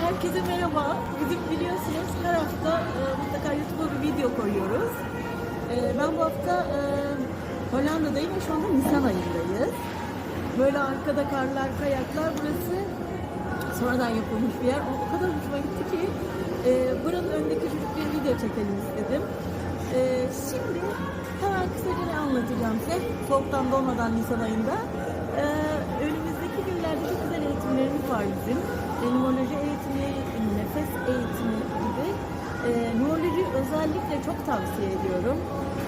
herkese merhaba. Bizim biliyorsunuz her hafta e, mutlaka YouTube'a bir video koyuyoruz. E, ben bu hafta e, Hollanda'dayım ve şu anda Nisan ayındayız. Böyle arkada karlar, kayaklar burası sonradan yapılmış bir yer. O, o kadar hoşuma gitti ki e, buranın önündeki bir video çekelim istedim. E, şimdi hemen kısaca ne anlatacağım size. Soğuktan donmadan Nisan ayında. E, önümüzdeki günlerde çok güzel eğitimlerimiz var bizim. E, çok tavsiye ediyorum.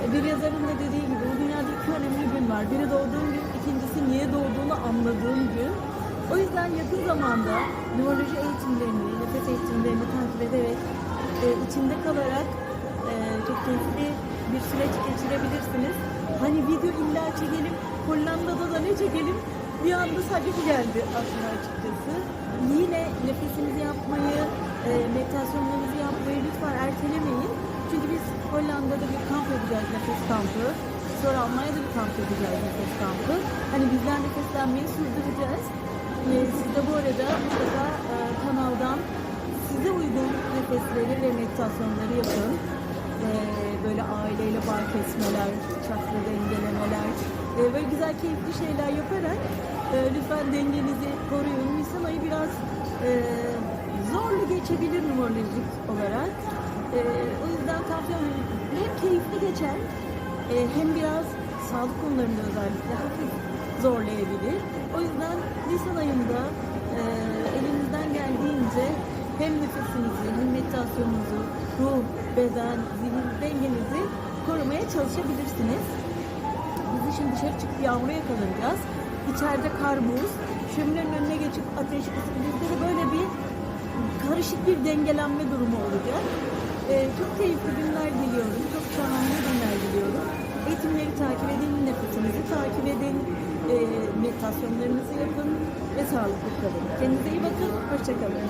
E, bir yazarın da dediği gibi bu dünyada iki önemli gün var. Biri doğduğun gün, ikincisi niye doğduğunu anladığın gün. O yüzden yakın zamanda numeroloji eğitimlerini, nefes eğitimlerini takip ederek e, içinde kalarak e, çok keyifli bir süreç geçirebilirsiniz. Hani video illa çekelim, Hollanda'da da ne çekelim bir anda sadece geldi aklıma açıkçası. Yine nefesinizi yapmayı, e, meditasyonlarınızı yapmayı yapacağız, nefes kampı. Sonra Almanya'da bir kamp yapacağız, nefes kampı. Hani bizler nefeslenmeyi sürdüreceğiz. E, siz de bu arada mutlaka e, kanaldan size uygun nefesleri ve meditasyonları yapın. E, böyle aileyle bağ kesmeler, çakra dengelemeler, e, böyle güzel keyifli şeyler yaparak e, lütfen dengenizi koruyun. Nisan ayı biraz e, zorlu geçebilir numerolojik olarak. E, o yüzden. Hem keyifli geçer e, hem biraz sağlık konularında özellikle hafif zorlayabilir. O yüzden Nisan ayında e, elinizden geldiğince hem nefesinizi hem meditasyonunuzu, ruh, beden, zihin dengenizi korumaya çalışabilirsiniz. Biz şimdi dışarı çıkıp yağmura yakalanacağız. İçeride kar buz. Şöminenin önüne geçip ateş de böyle bir karışık bir dengelenme durumu olacak. Ee, çok keyifli günler meditasyonlarınızı yapın ve sağlıklı kalın. Kendinize iyi bakın, hoşçakalın.